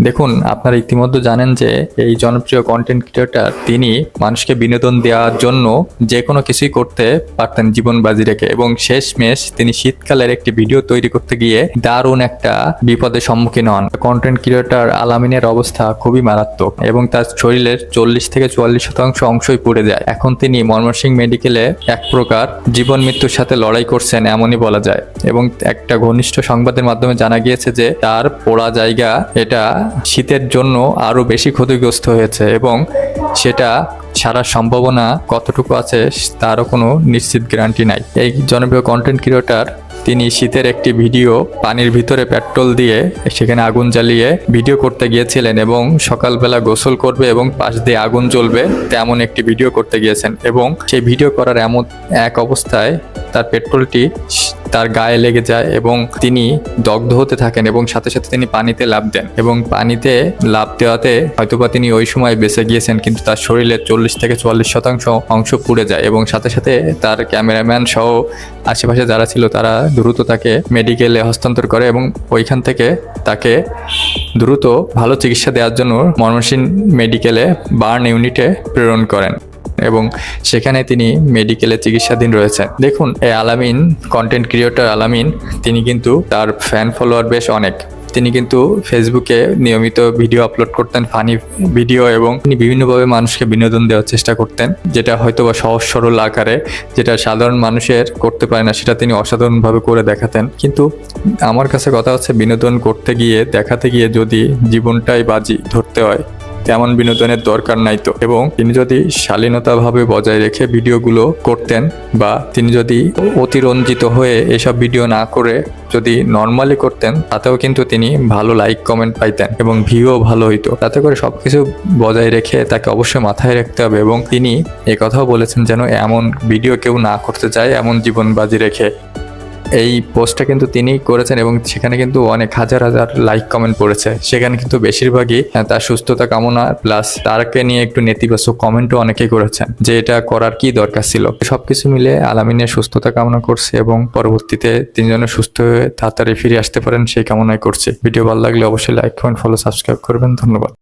দেখুন, আপনারা ইতিমধ্যে জানেন যে এই জনপ্রিয় কন্টেন্ট ক্রিয়েটার তিনি মানুষকে বিনোদন দেওয়ার জন্য যে কোনো কিছুই করতে পারতেন জীবন বাজি রেখে। এবং শেষমেশ তিনি শীতকালের একটি ভিডিও তৈরি করতে গিয়ে দারুণ একটা বিপদের সম্মুখীন হন। কন্টেন্ট ক্রিয়েটার আলামিনের অবস্থা খুবই মারাত্মক এবং তার শরীরের চল্লিশ থেকে চুয়াল্লিশ শতাংশ অংশই পুড়ে যায়। এখন তিনি ময়মনসিংহ মেডিকেলে এক প্রকার জীবন মৃত্যুর সাথে লড়াই করছেন এমনই বলা যায়। এবং একটা ঘনিষ্ঠ সংবাদের মাধ্যমে জানা গিয়েছে যে তার পোড়া জায়গা এটা শীতের জন্য আরও বেশি ক্ষতিগ্রস্ত হয়েছে এবং সেটা সারার সম্ভাবনা কতটুকু আছে তারও কোনো নিশ্চিত গ্যারান্টি নাই। এই জনপ্রিয় কন্টেন্ট ক্রিয়েটার তিনি শীতের একটি ভিডিও পানির ভিতরে পেট্রোল দিয়ে সেখানে আগুন জ্বালিয়ে ভিডিও করতে গিয়েছিলেন এবং সকালবেলা গোসল করবে এবং পাশ দিয়ে আগুন জ্বলবে তেমন একটি ভিডিও করতে গিয়েছেন এবং সেই ভিডিও করার এমন এক অবস্থায় তার পেট্রোলটি তার গায়ে লেগে যায় এবং তিনি দগ্ধ হতে থাকেন এবং সাথে সাথে তিনি পানিতে লাফ দেন এবং পানিতে লাফ দেওয়াতে হয়তোবা তিনি ওই সময় বেঁচে গিয়েছেন, কিন্তু তার শরীরের চল্লিশ থেকে চুয়াল্লিশ শতাংশ অংশ পুড়ে যায় এবং সাথে সাথে তার ক্যামেরাম্যান সহ আশেপাশে যারা ছিল তারা দ্রুত তাকে মেডিকেলে হস্তান্তর করে এবং ওইখান থেকে তাকে দ্রুত ভালো চিকিৎসা দেওয়ার জন্য ময়মনসিংহ মেডিকেলে বার্ন ইউনিটে প্রেরণ করেন। এবং সেখানে তিনি মেডিকেলে চিকিৎসাধীন রয়েছেন। দেখুন এই আলামিন কন্টেন্ট ক্রিয়েটর আলামিন, তিনি কিন্তু তার ফ্যান ফলোয়ার বেশ অনেক। তিনি কিন্তু ফেসবুকে নিয়মিত ভিডিও আপলোড করতেন ফানি ভিডিও এবং তিনি বিভিন্নভাবে মানুষকে বিনোদন দেওয়ার চেষ্টা করতেন, যেটা হয়তো বা সহজ সরল আকারে, যেটা সাধারণ মানুষের করতে পারে না, সেটা তিনি অসাধারণভাবে করে দেখাতেন। কিন্তু আমার কাছে কথা হচ্ছে, বিনোদন করতে গিয়ে, দেখাতে গিয়ে যদি জীবনটাই বাজি ধরতে হয় তেমন বিনোদনের দরকার নাই তো। এবং তিনি যদি শালীনতাভাবে বজায় রেখে ভিডিওগুলো করতেন বা তিনি যদি অতিরঞ্জিত হয়ে এসব ভিডিও না করে যদি নর্মালি করতেন, তাতেও কিন্তু তিনি ভালো লাইক কমেন্ট পাইতেন এবং ভিউও ভালো হইতো। তাতে করে সবকিছু বজায় রেখে তাকে অবশ্যই মাথায় রাখতে হবে এবং তিনি কথাও বলেছেন যেন এমন ভিডিও কেউ না করতে চায়, এমন জীবন বাজি রেখে। এই পোস্টটা কিন্তু তিনি করেছেন এবং সেখানে কিন্তু অনেক হাজার হাজার লাইক কমেন্ট পড়েছে। সেখানে কিন্তু বেশিরভাগই তার সুস্থতা কামনা প্লাস তারকে নিয়ে একটু নেতিবাচক কমেন্টও অনেকেই করেছেন যে এটা করার কি দরকার ছিল। সবকিছু মিলে আলামিনের সুস্থতা কামনা করছে এবং পরবর্তীতে তিনি যেন সুস্থ হয়ে তাড়াতাড়ি ফিরে আসতে পারেন সেই কামনাই করছে। ভিডিও ভালো লাগলে অবশ্যই লাইক কমেন্ট ফলো সাবস্ক্রাইব করবেন। ধন্যবাদ।